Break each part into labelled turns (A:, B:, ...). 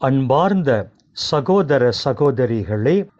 A: அன்பார்ந்த சகோதர சகோதரிகளே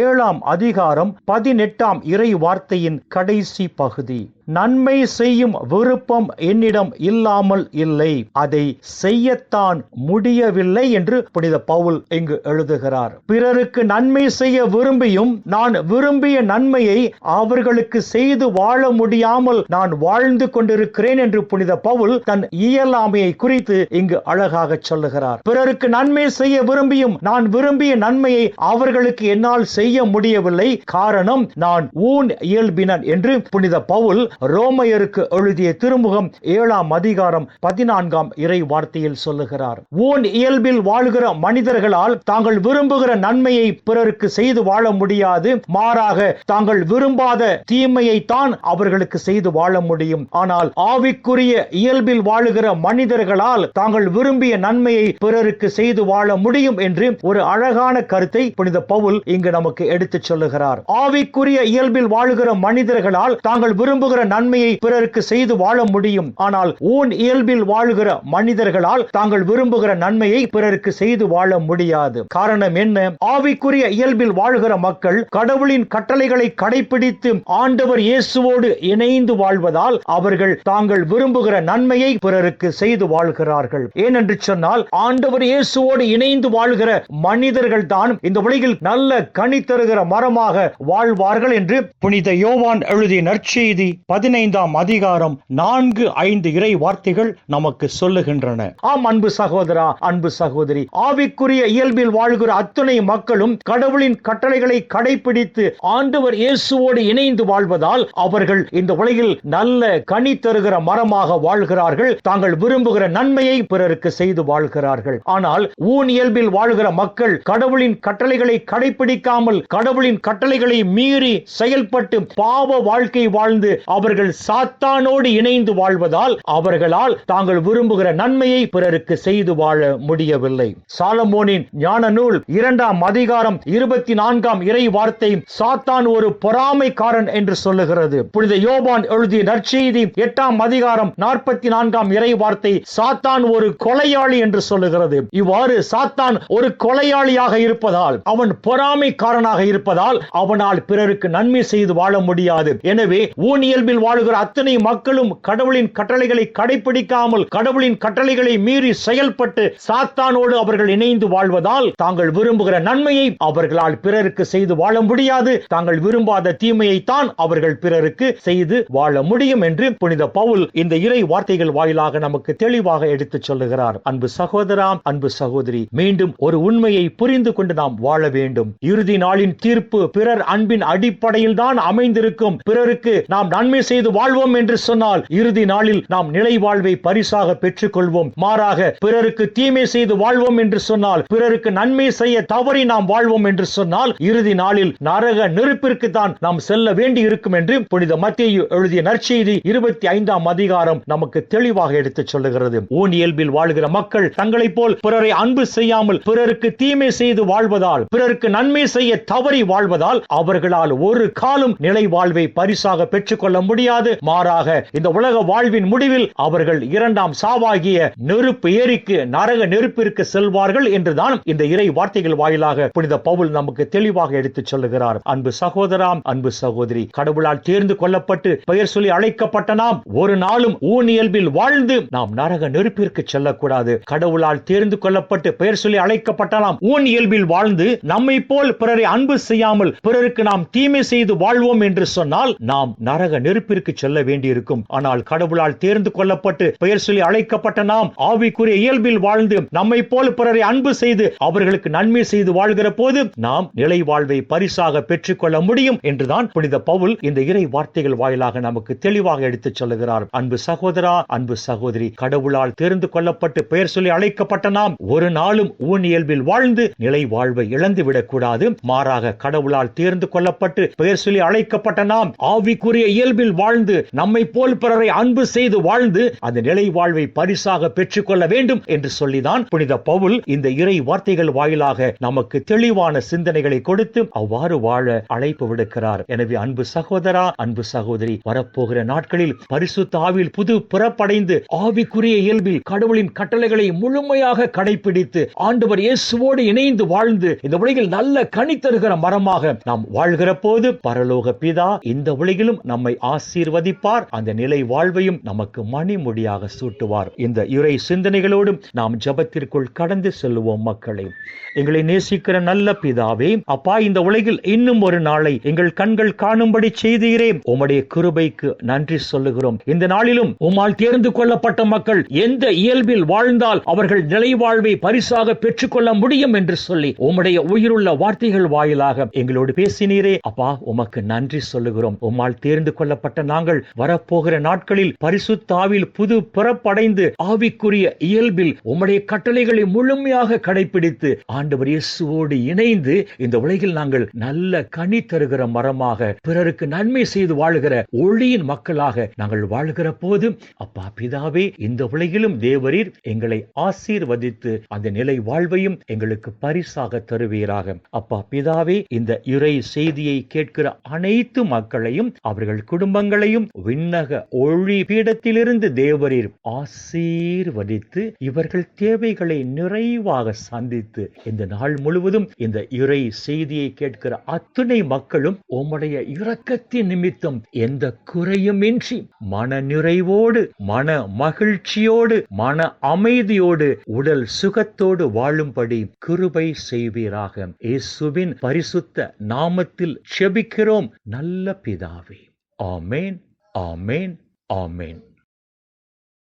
A: ஏழாம் அதிகாரம் பதினெட்டாம் இறை வார்த்தையின் கடைசி பகுதி. நன்மை செய்யும் விருப்பம் என்னிடம் இல்லாமல் இல்லை. அதை செய்யத்தான் முடியவில்லை என்று புனித பவுல் இங்கு எழுதுகிறார். பிறருக்கு நன்மை செய்ய விரும்பியும் நான் விரும்பிய நன்மையை அவர்களுக்கு செய்து வாழ முடியாமல் நான் வாழ்ந்து கொண்டிருக்கிறேன் என்று புனித பவுல் தன் இயலாமையை குறித்து இங்கு அழகாக சொல்லுகிறார். பிறருக்கு நன்மை செய்ய விரும்பியும் நான் விரும்பிய நன்மையை அவர்களுக்கு என்னால் செய்ய முடியவில்லை. காரணம் நான் ஊன் இயல்பினன் என்று புனித பவுல் ரோமையருக்கு எழுதிய திருமுகம் ஏழாம் அதிகாரம் பதினான்காம் இறை வார்த்தையில் சொல்லுகிறார். ஊன் இயல்பில் வாழ்கிற மனிதர்களால் தாங்கள் விரும்புகிற நன்மையை பிறருக்கு செய்து வாழ முடியாது. மாறாக தாங்கள் விரும்பாத தீமையை தான் அவர்களுக்கு செய்து வாழ முடியும். ஆனால் ஆவிக்குரிய இயல்பில் வாழுகிற மனிதர்களால் தாங்கள் விரும்பிய நன்மையை பிறருக்கு செய்து வாழ முடியும் என்று ஒரு அழகான கருத்தை புனித பவுல் இங்கு நமக்கு எடுத்துச் சொல்லுகிறார். ஆவிக்குரிய இயல்பில் வாழுகிற மனிதர்களால் தாங்கள் விரும்புகிற போன்ற நன்மையை பிறருக்கு செய்து வாழ முடியும். ஆனால் ஊன் இயல்பில் வாழுகிற மனிதர்களால் தாங்கள் விரும்புகிற நன்மையை பிறருக்கு செய்து வாழ முடியாது. காரணம் என்ன? ஆவிக்குரிய இயல்பில் வாழ்கிற மக்கள் கடவுளின் கட்டளைகளை கடைபிடித்து ஆண்டவர் இயேசுவோடு இணைந்து வாழ்வதால் அவர்கள் தாங்கள் விரும்புகிற நன்மையை பிறருக்கு செய்து வாழ்கிறார்கள். ஏனென்று சொன்னால் ஆண்டவர் இயேசுவோடு இணைந்து வாழ்கிற மனிதர்கள் தான் இந்த உலகில் நல்ல கனி தருகிற மரமாக வாழ்வார்கள் என்று புனித யோவான் எழுதிய நற்செய்தி. பதினைந்தாம் அதிகாரம் நான்கு ஐந்து இறை வார்த்தைகள் நமக்கு சொல்லுகின்றன. ஆம் அன்பு சகோதரா அன்பு சகோதரி ஆவிக்குரிய இயல்பில் வாழ்கிற அத்துணை மக்களும் கடவுளின் கட்டளைகளை கடைபிடித்து ஆண்டவர் இயேசுவோடு இணைந்து வாழ்வதால் அவர்கள் இந்த உலகில் நல்ல கனி தருகிற மரமாக வாழ்கிறார்கள். தாங்கள் விரும்புகிற நன்மையை பிறருக்கு செய்து வாழ்கிறார்கள். ஆனால் ஊன் இயல்பில் வாழ்கிற மக்கள் கடவுளின் கட்டளைகளை கடைபிடிக்காமல் கடவுளின் கட்டளைகளை மீறி செயல்பட்டு பாவ வாழ்க்கை வாழ்ந்து அவர்கள் சாத்தானோடு இணைந்து வாழ்வதால் அவர்களால் தாங்கள் விரும்புகிற நன்மையை பிறருக்கு செய்து வாழ முடியவில்லை. சாலமோனின் ஞான நூல் இரண்டாம் அதிகாரம் இருபத்தி நான்காம் இறை வார்த்தை சாத்தான் ஒரு பொறாமைக்காரன் என்று சொல்லுகிறது. புனித யோபான் எழுதிய நற்செய்தி எட்டாம் அதிகாரம் நாற்பத்தி நான்காம் இறை வார்த்தை சாத்தான் ஒரு கொலையாளி என்று சொல்லுகிறது. இவ்வாறு சாத்தான் ஒரு கொலையாளியாக இருப்பதால் அவன் பொறாமைக்காரனாக இருப்பதால் அவனால் பிறருக்கு நன்மை செய்து வாழ முடியாது. எனவே ஊன் இயல்பில் வாழுகிற அத்தனை மக்களும் கடவுளின் கட்டளைகளை கடைபிடிக்காமல் கடவுளின் கட்டளைகளை மீறி செயல்பட்டு சாத்தானோடு அவர்கள் இணைந்து வாழ்வதால் தாங்கள் விரும்புகிற நன்மையை அவர்களால் பிறருக்கு செய்து வாழ முடியாது. தாங்கள் விரும்பாத தீமையைத்தான் அவர்கள் பிறருக்கு செய்து வாழ முடியும் என்று புனித பவுல் இந்த இறை வார்த்தைகள் வாயிலாக நமக்கு தெளிவாக எடுத்துச் சொல்லுகிறார். அன்பு சகோதரா அன்பு சகோதரி மீண்டும் ஒரு உண்மையை புரிந்து கொண்டு நாம் வாழ வேண்டும். இறுதி நாளின் தீர்ப்பு பிறர் அன்பின் அடிப்படையில் தான் அமைந்திருக்கும். பிறருக்கு நாம் நன்மை செய்து வாழ்வோம் என்று சொன்னால் இறுதி நாளில் நாம் நிலை வாழ்வை பரிசாக பெற்றுக் கொள்வோம் மாறாக பிறருக்கு தீமை செய்து வாழ்வோம் என்று சொன்னால் பிறருக்கு நன்மை செய்ய தவறி நாம் வாழ்வோம் என்று சொன்னால் இறுதி நாளில் நரக நெருப்பிற்கு தான் நாம் செல்ல வேண்டி இருக்கும் என்று புனித மத்திய எழுதிய நற்செய்தி இருபத்தி ஐந்தாம் அதிகாரம் நமக்கு தெளிவாக எடுத்துச் சொல்லுகிறது. ஊன் இயல்பில் வாழ்கிற மக்கள் தங்களைப் போல் பிறரை அன்பு செய்யாமல் பிறருக்கு தீமை செய்து வாழ்வதால் பிறருக்கு நன்மை செய்ய தவறி வாழ்வதால் அவர்களால் ஒரு காலம் நிலை வாழ்வை பரிசாக பெற்றுக்கொள்ள முடியாது. மாறாக இந்த உலக வாழ்வின் முடிவில் அவர்கள் இரண்டாம் சாவாகிய நெருப்பு ஏரிக்கு நரக நெருப்பிற்கு செல்வார்கள் என்றுதான் இந்த இறை வார்த்தைகள் வாயிலாக புனித பவுல் நமக்கு தெளிவாக எடுத்துச் சொல்லுகிறார். அன்பு சகோதராம் அன்பு சகோதரி கடவுளால் தேர்ந்து கொள்ளப்பட்டு பெயர் சொல்லி அழைக்கப்பட்ட நாம் ஒரு நாளும் ஊன் இயல்பில் வாழ்ந்து நாம் நரக நெருப்பிற்கு செல்லக்கூடாது. கடவுளால் தேர்ந்து கொள்ளப்பட்டு பெயர் சொல்லி அழைக்கப்பட்ட நாம் ஊன் இயல்பில் வாழ்ந்து நம்மை போல் பிறரை அன்பு செய்யாமல் பிறருக்கு நாம் தீமை செய்து வாழ்வோம் என்று சொன்னால் நாம் நரக நெருப்பு பொறுப்பிற்கு செல்ல வேண்டியிருக்கும். ஆனால் கடவுளால் தேர்ந்து கொள்ளப்பட்டு பெயர் சொல்லி அழைக்கப்பட்ட நாம் ஆவிக்குரிய இயல்பில் வாழ்ந்து நம்மை போல பிறரை அன்பு செய்து அவர்களுக்கு நன்மை செய்து வாழ்கிற போது நாம் நிலை வாழ்வை பரிசாக பெற்றுக்கொள்ள முடியும் என்றுதான் புனித பவுல் இந்த இறை வார்த்தைகள் வாயிலாக நமக்கு தெளிவாக எடுத்துச் சொல்லுகிறார். அன்பு சகோதரா அன்பு சகோதரி கடவுளால் தேர்ந்து கொள்ளப்பட்டு பெயர் சொல்லி அழைக்கப்பட்ட நாம் ஒரு நாளும் ஊன் இயல்பில் வாழ்ந்து நிலை வாழ்வை இழந்து விடக்கூடாது. மாறாக கடவுளால் தேர்ந்து கொள்ளப்பட்டு பெயர் சொல்லி அழைக்கப்பட்ட நாம் ஆவிக்குரிய இயல்பில் வாழ்ந்து நம்மை போல் பிறரை அன்பு செய்து வாழ்ந்து அந்த நிலை வாழ்வை பரிசாக பெற்றுக்கொள்ள வேண்டும் என்று சொல்லிதான் புனித பவுல் இந்த இறை வார்த்தைகள் வாயிலாக நமக்கு தெளிவான சிந்தனைகளை கொடுத்து அவ்வாறு வாழ அழைப்பு விடுக்கிறார். எனவே அன்பு சகோதரா அன்பு சகோதரி வரப்போகிற நாட்களில் பரிசுத்த ஆவில் புது பிறப்படைந்து ஆவிக்குரிய இயல்பில் கடவுளின் கட்டளைகளை முழுமையாக கடைபிடித்து ஆண்டவர் இயேசுவோடு இணைந்து வாழ்ந்து இந்த உலகில் நல்ல கனி தருகிற மரமாக நாம் வாழ்கிற போது பரலோக பிதா இந்த உலகிலும் நம்மை ஆசீர்வதிப்பார். அந்த நிலை வாழ்வையும் நமக்கு மணிமுடியாக சூட்டுவார். இந்த இறை சிந்தனைகளோடும் நாம் ஜபத்திற்குள் கடந்து செல்லுவோம் மக்களை. எங்களை நேசிக்கிற நல்ல பிதாவே அப்பா இந்த உலகில் இன்னும் ஒரு நாளை எங்கள் கண்கள் காணும்படி செய்தீரே. உம்முடைய கிருபைக்கு நன்றி சொல்லுகிறோம். இந்த நாளிலும் உம்மால் தேர்ந்து கொள்ளப்பட்ட மக்கள் எந்த இயல்பில் வாழ்ந்தால் அவர்கள் நிலை வாழ்வை பரிசாக பெற்றுக்கொள்ள முடியும் என்று சொல்லி உம்முடைய உயிருள்ள வார்த்தைகள் வாயிலாக எங்களோடு பேசினீரே. அப்பா உமக்கு நன்றி சொல்லுகிறோம். உம்மால் தேர்ந்து கொள்ள கொள்ளப்பட்ட நாங்கள் வரப்போகிற நாட்களில் பரிசுத்தாவில் புது பிறப்படைந்து ஆவிக்குரிய இயல்பில் உம்முடைய கட்டளைகளை முழுமையாக கடைபிடித்து ஆண்டவர் இயேசுவோடு இணைந்து இந்த உலகில் நாங்கள் நல்ல கனி தருகிற மரமாக பிறருக்கு நன்மை செய்து வாழுகிற ஒளியின் மக்களாக நாங்கள் வாழ்கிற போது அப்பா பிதாவே இந்த உலகிலும் தேவரீர் எங்களை ஆசீர்வதித்து அந்த நிலை வாழ்வையும் எங்களுக்கு பரிசாக தருவீராக. அப்பா பிதாவே இந்த இறை செய்தியை கேட்கிற அனைத்து மக்களையும் அவர்கள் குடும்பங்களையும் விண்ணக ஒளி பீடத்திலிருந்து தேவரீர் ஆசீர்வதித்து இவர்கள் தேவைகளை நிறைவாக சந்தித்து இந்த நாள் முழுவதும் இந்த இறை செய்தியை கேட்கிற அத்துணை மக்களும் உம்முடைய இரக்கத்தின் நிமித்தம் எந்த குறையுமின்றி மன நிறைவோடு மன மகிழ்ச்சியோடு மன அமைதியோடு உடல் சுகத்தோடு வாழும்படி கிருபை செய்வீராக. இயேசுவின் பரிசுத்த நாமத்தில் செபிக்கிறோம். நல்ல பிதாவே. ஆமேன் ஆமேன் ஆமேன்